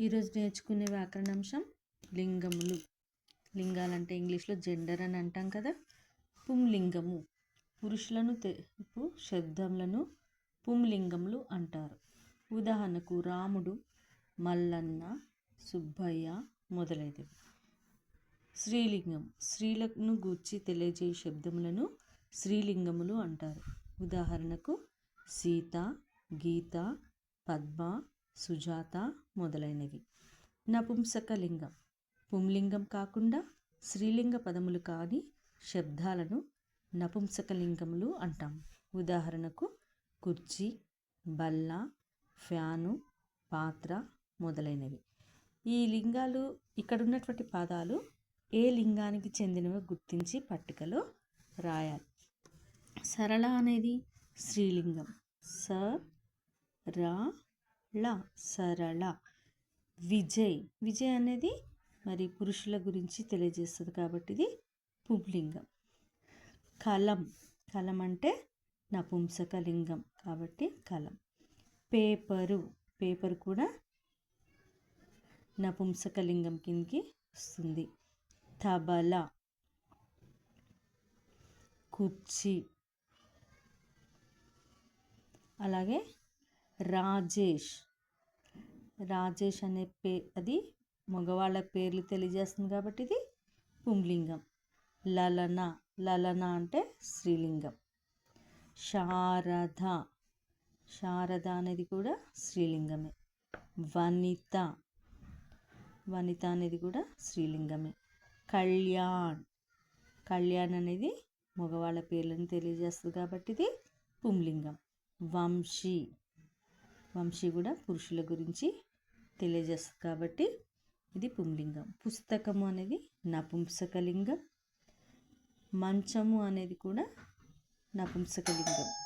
ఈరోజు నేర్చుకునే వ్యాకరణాంశం లింగములు. లింగాలంటే ఇంగ్లీష్లో జెండర్ అని అంటాం కదా. పుంలింగము. పురుషులను తెలుపు శబ్దములను పుంలింగములు అంటారు. ఉదాహరణకు రాముడు మల్లన్న సుబ్బయ్య మొదలైనవి. స్త్రీలింగం. స్త్రీలను గూర్చి తెలియజేయ శబ్దములను స్త్రీలింగములు అంటారు. ఉదాహరణకు సీత గీత పద్మ సుజాత మొదలైనవి. నపుంసకలింగం. పుంలింగం కాకుండా స్త్రీలింగ పదములు కాని శబ్దాలను నపుంసకలింగములు అంటాం. ఉదాహరణకు కుర్చీ బల్ల ఫ్యాను పాత్ర మొదలైనవి. ఈ లింగాలు ఇక్కడ ఉన్నటువంటి పదాలు ఏ లింగానికి చెందినవో గుర్తించి పట్టికలో రాయాలి. సరళ అనేది స్త్రీలింగం. స రా ల సరళ. విజయ్. విజయ్ అనేది మరి పురుషుల గురించి తెలియజేస్తుంది కాబట్టి ఇది పుంలింగం. కలం. కలం అంటే నపుంసకలింగం కాబట్టి కలం. పేపరు. పేపర్ కూడా నపుంసకలింగం కిందకి వస్తుంది. తబల. కుర్చీ. అలాగే రాజేష్. రాజేష్ అనే పే అది మగవాళ్ళ పేర్లు తెలియజేస్తుంది కాబట్టి ఇది పుంలింగం లలన లలన అంటే స్త్రీలింగం. శారద శారద అనేది కూడా స్త్రీలింగమే. వనిత వనిత అనేది కూడా స్త్రీలింగమే. కళ్యాణ్ కళ్యాణ్ అనేది మగవాళ్ళ పేర్లను తెలియజేస్తుంది కాబట్టి ఇది పుంలింగం వంశీ వంశీ కూడా పురుషుల గురించి తెలియజేస్తుంది కాబట్టి ఇది పుంలింగం. పుస్తకము అనేది నపుంసకలింగం. మంచము అనేది కూడా నపుంసకలింగం.